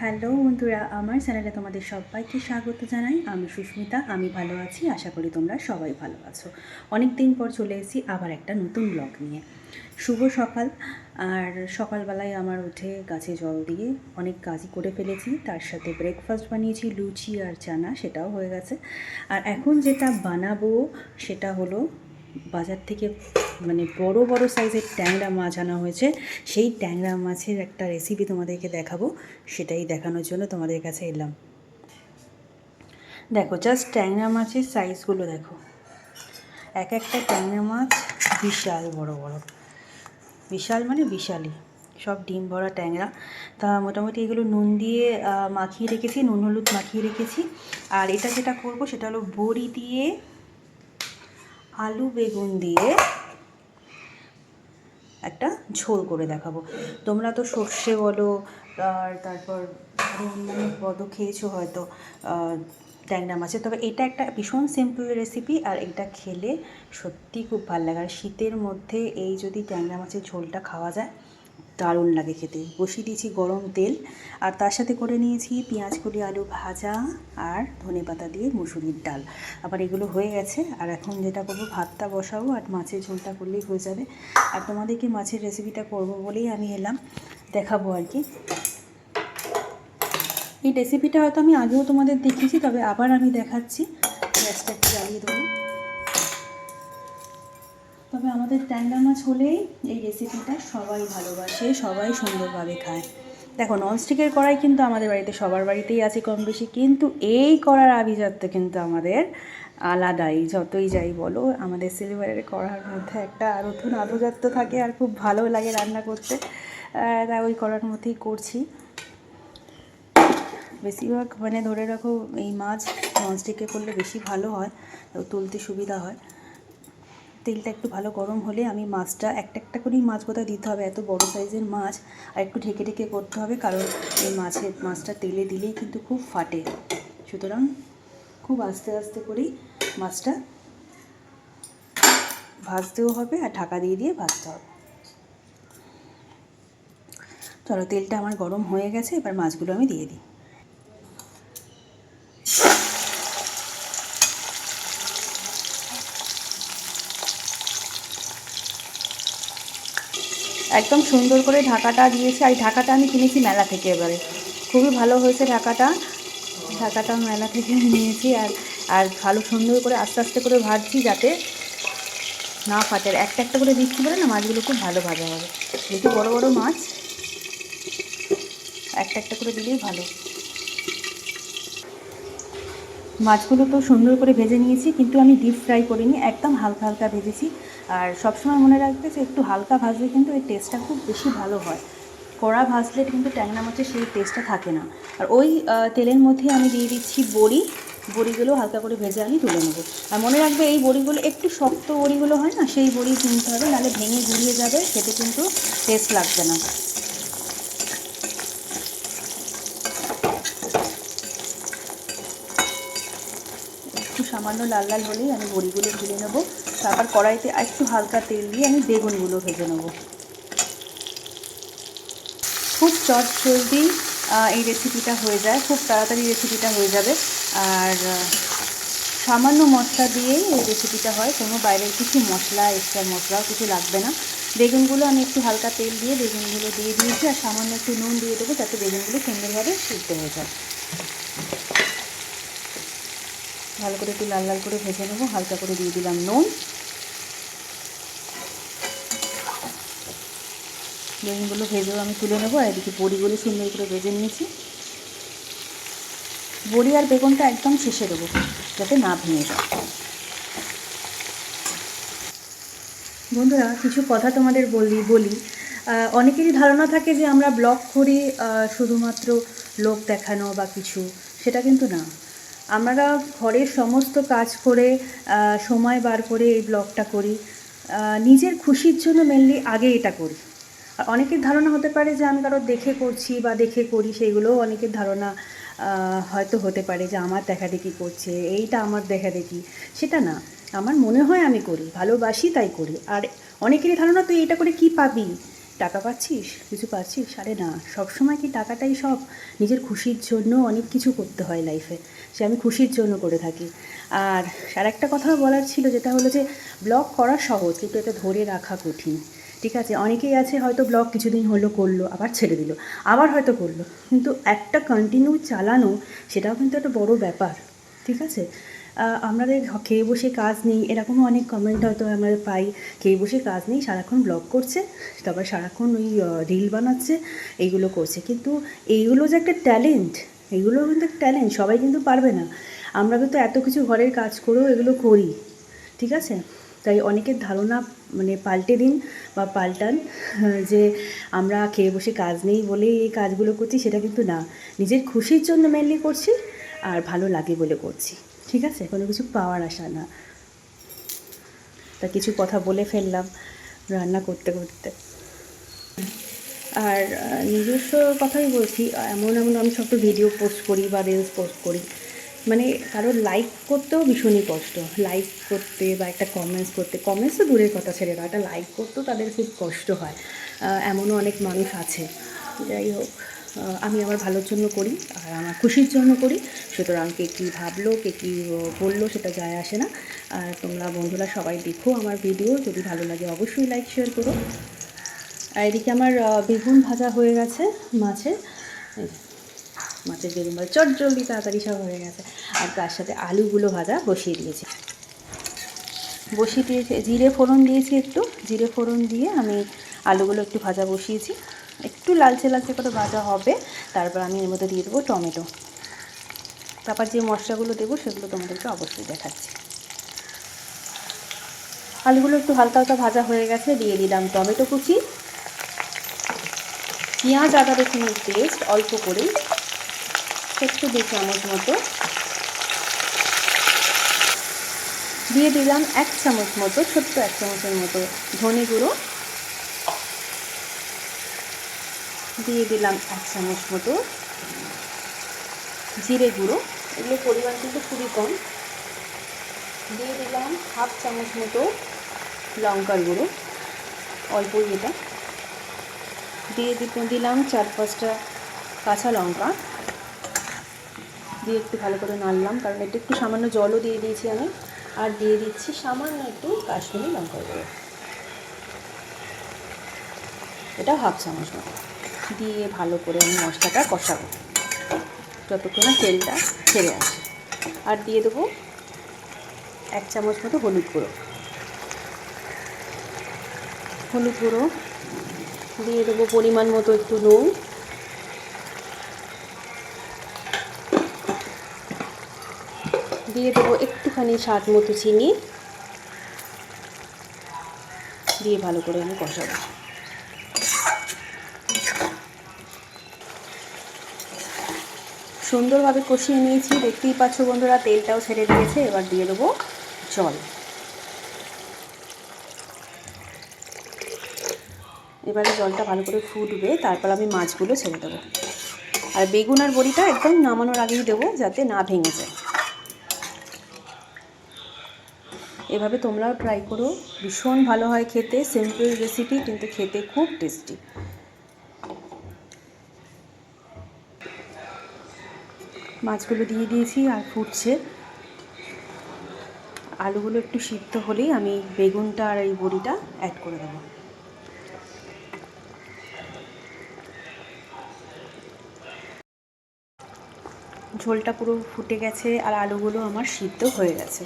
Hello বন্ধুরা, আমার চ্যানেলে তোমাদের সবাইকে স্বাগত জানাই। আমি সুস্মিতা, আমি ভালো আছি, আশা করি তোমরা সবাই ভালো আছো। অনেক দিন পর চলে এসেছি আবার একটা নতুন ব্লগ নিয়ে। শুভ সকাল। আর সকালবেলায় আমার উঠে গাছে জল দিয়ে অনেক কাজই করে ফেলেছি। তার সাথে ব্রেকফাস্ট বানিয়েছি, লুচি আর চানা, সেটাও হয়ে গেছে। আর এখন যেটা বানাবো সেটা হলো বাজার থেকে মানে বড় বড় সাইজের ট্যাংরা মাছ আনা হয়েছে। সেই ট্যাংরা মাছের একটা রেসিপি তোমাদেরকে দেখাবো, সেটাই দেখানোর জন্য তোমাদের কাছে এলাম। দেখো জাস্ট ট্যাংরা মাছের সাইজগুলো দেখো। এক একটা ট্যাংরা মাছ বিশাল, বড় বড়। বিশাল মানে বিশালই। সব ডিম ভরা ট্যাংরা। তা মোটামুটি এগুলো নুন দিয়ে মাখিয়ে রেখেছি, নুন, হলুদ মাখিয়ে রেখেছি। আর এটা যেটা করব, সেটা হলো বড়ি দিয়ে আলু বেগুন দিয়ে একটা ঝোল করে দেখাবো। তোমরা তো সর্ষে বলো, আর তারপর অন্যান্য পদও খেয়েছো হয়তো ট্যাংরা মাছের তবে এটা একটা ভীষণ সিম্পল রেসিপি আর এটা খেলে সত্যি খুব ভালো লাগে। আর শীতের মধ্যে এই যদি ট্যাংরা মাছের ঝোলটা খাওয়া যায় দারুণ লাগে খেতে। বসিয়ে দিয়েছি গরম তেল, আর তার সাথে করে নিয়েছি পেঁয়াজ, কলি, আলু ভাজা, আর ধনে পাতা দিয়ে মুসুরির ডাল। আবার এগুলো হয়ে গেছে, আর এখন যেটা করব, ভাতটা বসাবো, আর মাছের ঝোলটা করলেই হয়ে যাবে। আর তোমাদেরকে মাছের রেসিপিটা করব বলেই আমি এলাম, দেখাবো আর কি। এই রেসিপিটা হয়তো আমি আগেও তোমাদের দেখিয়েছি, তবে আবার আমি দেখাচ্ছি। গ্যাসটা একটু জ্বালিয়ে দেবো। তবে আমাদের ট্যাংরা মাছ হলেই এই রেসিপিটা সবাই ভালোবাসে, সবাই সুন্দরভাবে খায়। দেখো ননস্টিকের কড়াই কিন্তু আমাদের বাড়িতে, সবার বাড়িতেই আছে কম বেশি কিন্তু এই করার আভিজাত্য কিন্তু আমাদের আলাদাই, যতই যাই বলো, আমাদের সিলভারের কড়ার মধ্যে একটা নতুন আভিজাত্য থাকে আর খুব ভালো লাগে রান্না করতে। তাই ওই কড়ার মধ্যেই করছি। বেশিরভাগ মানে ধরে রাখো, এই মাছ ননস্টিকে করলে বেশি ভালো হয় তুলতে সুবিধা হয়। তেলটা একটু ভালো গরম হলে আমি মাছটা একটা একটা করেই মাছ বোধহয় দিতে হবে। এত বড় সাইজের মাছ আর একটু ঢেকে ঢেকে করতে হবে কারণ এই মাছের, মাছটা তেলে দিলেই কিন্তু খুব ফাটে। সুতরাং খুব আস্তে আস্তে করেই মাছটা ভাজতেও হবে আর ঢাকা দিয়ে দিয়ে ভাজতে হবে। চলো তেলটা আমার গরম হয়ে গেছে, এবার মাছগুলো আমি দিয়ে দিই। একদম সুন্দর করে ঢাকাটা দিয়েছি। আর ঢাকাটা আমি কিনেছি মেলা থেকে এবারে। খুবই ভালো হয়েছে ঢাকাটা। ঢাকাটা মেলা থেকে নিয়েছি আর আর ভালো সুন্দর করে আস্তে আস্তে করে ভাজছি যাতে না ফাটে। একটা একটা করে দিচ্ছি বলে না, মাছগুলো খুব ভালো ভাজা হবে। যেহেতু বড় বড় মাছ, একটা একটা করে দিলেই ভালো। মাছগুলো তো সুন্দর করে ভেজে নিয়েছি, কিন্তু আমি ডিপ ফ্রাই করিনি, একদম হালকা হালকা ভেজেছি। আর সবসময় মনে রাখবে যে একটু হালকা ভাজলে কিন্তু এর টেস্টটা খুব বেশি ভালো হয়। কড়া ভাজলে কিন্তু ট্যাংরা মাছের সেই টেস্টটা থাকে না। আর ওই তেলের মধ্যে আমি দিয়ে দিচ্ছি বড়ি। বড়িগুলো হালকা করে ভেজে আমি তুলে নেব। আর মনে রাখবে এই বড়িগুলো, একটু শক্ত বড়িগুলো হয় না, সেই বড়ি কিনতে হবে, নাহলে ভেঙে গুড়িয়ে যাবে, খেতে কিন্তু টেস্ট লাগবে না। একটু সামান্য লাল লাল হলেই আমি বড়িগুলো ভেজে নেব। তারপর কড়াইতে একটু হালকা তেল দিয়ে আমি বেগুনগুলো ভেজে নেব। খুব চট জলদি এই রেসিপিটা হয়ে যায়, খুব তাড়াতাড়ি রেসিপিটা হয়ে যাবে। আর সামান্য মশলা দিয়েই এই রেসিপিটা হয়, কোনো বাইরের কিছু মশলা এক্সট্রা মশলাও কিছু লাগবে না। বেগুনগুলো আমি একটু হালকা তেল দিয়ে, বেগুনগুলো দিয়ে দিয়েছি, আর সামান্য একটু নুন দিয়ে দেবো, যাতে বেগুনগুলো সুন্দরভাবে সিদ্ধ হয়ে যায়। ভালো করে একটু লাল লাল করে ভেজে নেব, হালকা করে দিয়ে দিলাম নুন। বেগুনগুলো ভেজেও আমি তুলে নেব, আর এদিকে বড়িগুলো সুন্দর করে ভেজে নিয়েছি। বড়ি আর বেগুনটা একদম শেষে দেবো, যাতে না ভেঙে যায়। বন্ধুরা, কিছু কথা তোমাদের বলি বলি। অনেকেরই ধারণা থাকে যে আমরা ব্লগ করি শুধুমাত্র লোক দেখানো বা কিছু, সেটা কিন্তু না। আমরা ঘরের সমস্ত কাজ করে সময় বার করে এই ব্লগটা করি। নিজের খুশির জন্য মেনলি আগে এটা করি। আর অনেকের ধারণা হতে পারে যে আমি কারও দেখে করছি বা দেখে করি সেইগুলোও অনেকের ধারণা হয়তো হতে পারে যে আমার দেখা দেখি করছে, এইটা আমার দেখা দেখি সেটা না। আমার মনে হয় আমি করি, ভালোবাসি তাই করি। আর অনেকেরই ধারণা, তুই এটা করে কি পাবি? টাকা পাচ্ছিস? কিছু পাচ্ছিস? আরে না, সবসময় কি টাকাটাই সব নিজের খুশির জন্য অনেক কিছু করতে হয় লাইফে সে আমি খুশির জন্য করে থাকি। আর আর একটা কথা বলার ছিল, যেটা হলো যে ব্লগ করা সহজ, কিন্তু এটা ধরে রাখা কঠিন। ঠিক আছে? অনেকেই আছে হয়তো ব্লগ কিছুদিন হলো করল, আবার ছেড়ে দিল, আবার হয়তো করল। কিন্তু একটা কন্টিনিউ চালানো, সেটাও কিন্তু একটা বড় ব্যাপার। ঠিক আছে? আমাদের খেয়ে বসে কাজ নেই, এরকমও অনেক কমেন্ট হয়তো আমরা পাই। খেয়ে বসে কাজ নেই, সারাক্ষণ ব্লগ করছে, তারপর সারাক্ষণ ওই রিল বানাচ্ছে, এইগুলো করছে। কিন্তু এইগুলো যে একটা ট্যালেন্ট এগুলো কিন্তু ট্যালেন্ট সবাই কিন্তু পারবে না। আমরা কিন্তু এত কিছু ঘরের কাজ করেও এগুলো করি, ঠিক আছে? তাই অনেকের ধারণা মানে পাল্টে দিন বা পাল্টান যে আমরা খেয়ে বসে কাজ নেই বলেই এই কাজগুলো করছি, সেটা কিন্তু না। নিজের খুশির জন্য মেনলি করছি, আর ভালো লাগে বলে করছি। ঠিক আছে? কোনো কিছু পাওয়ার আশা না। তা কিছু কথা বলে ফেললাম রান্না করতে করতে। আর নিজস্ব কথাই বলছি, এমন এমন আমি সব তো ভিডিও পোস্ট করি বা রিলস পোস্ট করি। মানে কারোর লাইক করতেও ভীষণই কষ্ট। লাইক করতে বা একটা কমেন্টস করতে। কমেন্টস তো দূরের কথা ছেড়ে দাও। একটা লাইক করতেও তাদের খুব কষ্ট হয়। এমনও অনেক মানুষ আছে। যাই হোক। আমি আমার ভালোর জন্য করি আর আমার খুশির জন্য করি। সুতরাং কে কী ভাবলো, কে কী বলল সেটা যায় আসে না। আর তোমরা বন্ধুরা সবাই দেখো আমার ভিডিও যদি ভালো লাগে অবশ্যই লাইক শেয়ার করো। আর এদিকে আমার বেগুন ভাজা হয়ে গেছে মাছের। মাছের বেগুন ভাজা। চট জলদি তাড়াতাড়ি সব হয়ে গেছে। আর তার সাথে আলুগুলো ভাজা বসিয়ে দিয়েছি। বসিয়ে দিয়েছি জিরে ফোড়ন দিয়েছি একটু। জিরে ফোড়ন দিয়ে আমি আলুগুলো একটু ভাজা বসিয়েছি। একটু লালচে লালচে করে ভাজা হবে। তারপর আমি এর মধ্যে দিয়ে দেবো টমেটো। তারপর যে মশলাগুলো দেবো, সেগুলো তোমাদেরকে অবশ্যই দেখাচ্ছি। আলুগুলো একটু হালকা হালকা ভাজা হয়ে গেছে, দিয়ে দিলাম টমেটো কুচি। পেঁয়াজ, আদা রসুনের পেস্ট অল্প করে একটু দু চামচ মতো। দিয়ে দিলাম এক চামচ মতো, ছোট্ট এক চামচের মতো ধনে গুঁড়ো। দিয়ে দিলাম এক চামচ মতো জিরে গুঁড়ো। এগুলো পরিমাণ কিন্তু খুবই কম। দিয়ে দিলাম হাফ চামচ মতো লঙ্কার গুঁড়ো, অল্পই এটা। দিয়ে দিলাম চার পাঁচটা কাঁচা লঙ্কা। দিয়ে একটু ভালো করে নাড়লাম, কারণ এটা একটু সামান্য জলও দিয়ে দিয়েছি আমি। আর দিয়ে দিচ্ছি সামান্য একটু কাশ্মীরি লঙ্কার গুঁড়ো। এটা হাফ চামচ মতো। দিয়ে ভালো করে আমি মশলাটা কষাবো। যতক্ষণ তেলটা ছেড়ে আসে। আর দিয়ে দেবো এক চামচ মতো হলুদ গুঁড়ো। হলুদ গুঁড়ো দিয়ে দেবো পরিমাণ মতো একটু নুন। দিয়ে দেবো একটুখানি স্বাদ মতো চিনি। দিয়ে ভালো করে আমি কষাবো। সুন্দরভাবে কষিয়ে নিয়েছি। দেখতেই পাচ্ছ বন্ধুরা, তেলটাও ছেড়ে দিয়েছে, এবার দিয়ে দেবো জল। এবারে জলটা ভালো করে ফুটবে, তারপর আমি মাছগুলো ছেড়ে দেবো। আর বেগুন আর বড়িটা একদম নামানোর আগেই দেবো, যাতে না ভেঙে যায়। এভাবে তোমরাও ট্রাই করো। ভীষণ ভালো হয় খেতে সিম্পল রেসিপি কিন্তু খেতে খুব টেস্টি মাছগুলো দিয়ে দিয়েছি আর ফুটছে। আলুগুলো একটু সিদ্ধ হলেই আমি বেগুনটা আর এই বড়িটা অ্যাড করে দেবো। ঝোলটা পুরো ফুটে গেছে আর আলুগুলো আমার সিদ্ধ হয়ে গেছে।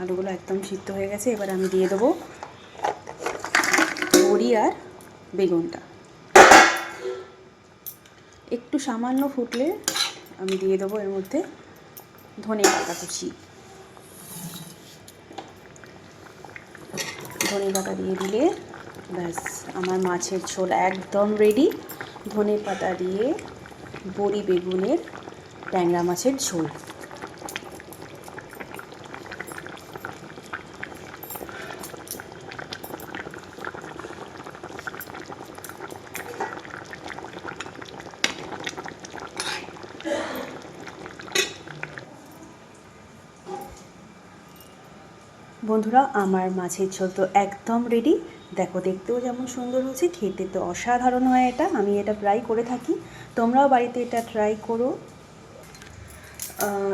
আলুগুলো একদম সিদ্ধ হয়ে গেছে, এবার আমি দিয়ে দেবো বড়ি আর বেগুনটা। সামান্য ফুটলে আমি দিয়ে দেবো এর মধ্যে ধনে পাতা কুচি। ধনে পাতা দিয়ে দিলে ব্যাস, আমার মাছের ঝোল একদম রেডি ধনে পাতা দিয়ে বড়ি বেগুনের ট্যাংরা মাছের ঝোল। বন্ধুরা, আমার মাছের ঝোল তো একদম রেডি দেখো, দেখতেও যেমন সুন্দর হয়েছে, খেতে তো অসাধারণ হয় এটা। আমি এটা প্রায় করে থাকি। তোমরাও বাড়িতে এটা ট্রাই করো।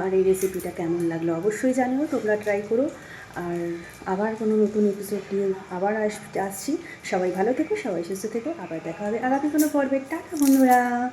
আর এই রেসিপিটা কেমন লাগল অবশ্যই জানিও, তোমরা ট্রাই করো। আর আবার কোনো নতুন এপিসোড নিয়ে আবার আস- আসছি। সবাই ভালো থেকো, সবাই সুস্থ থেকো। আবার দেখা হবে আগামী কোনো পর্বের টাটা, বন্ধুরা!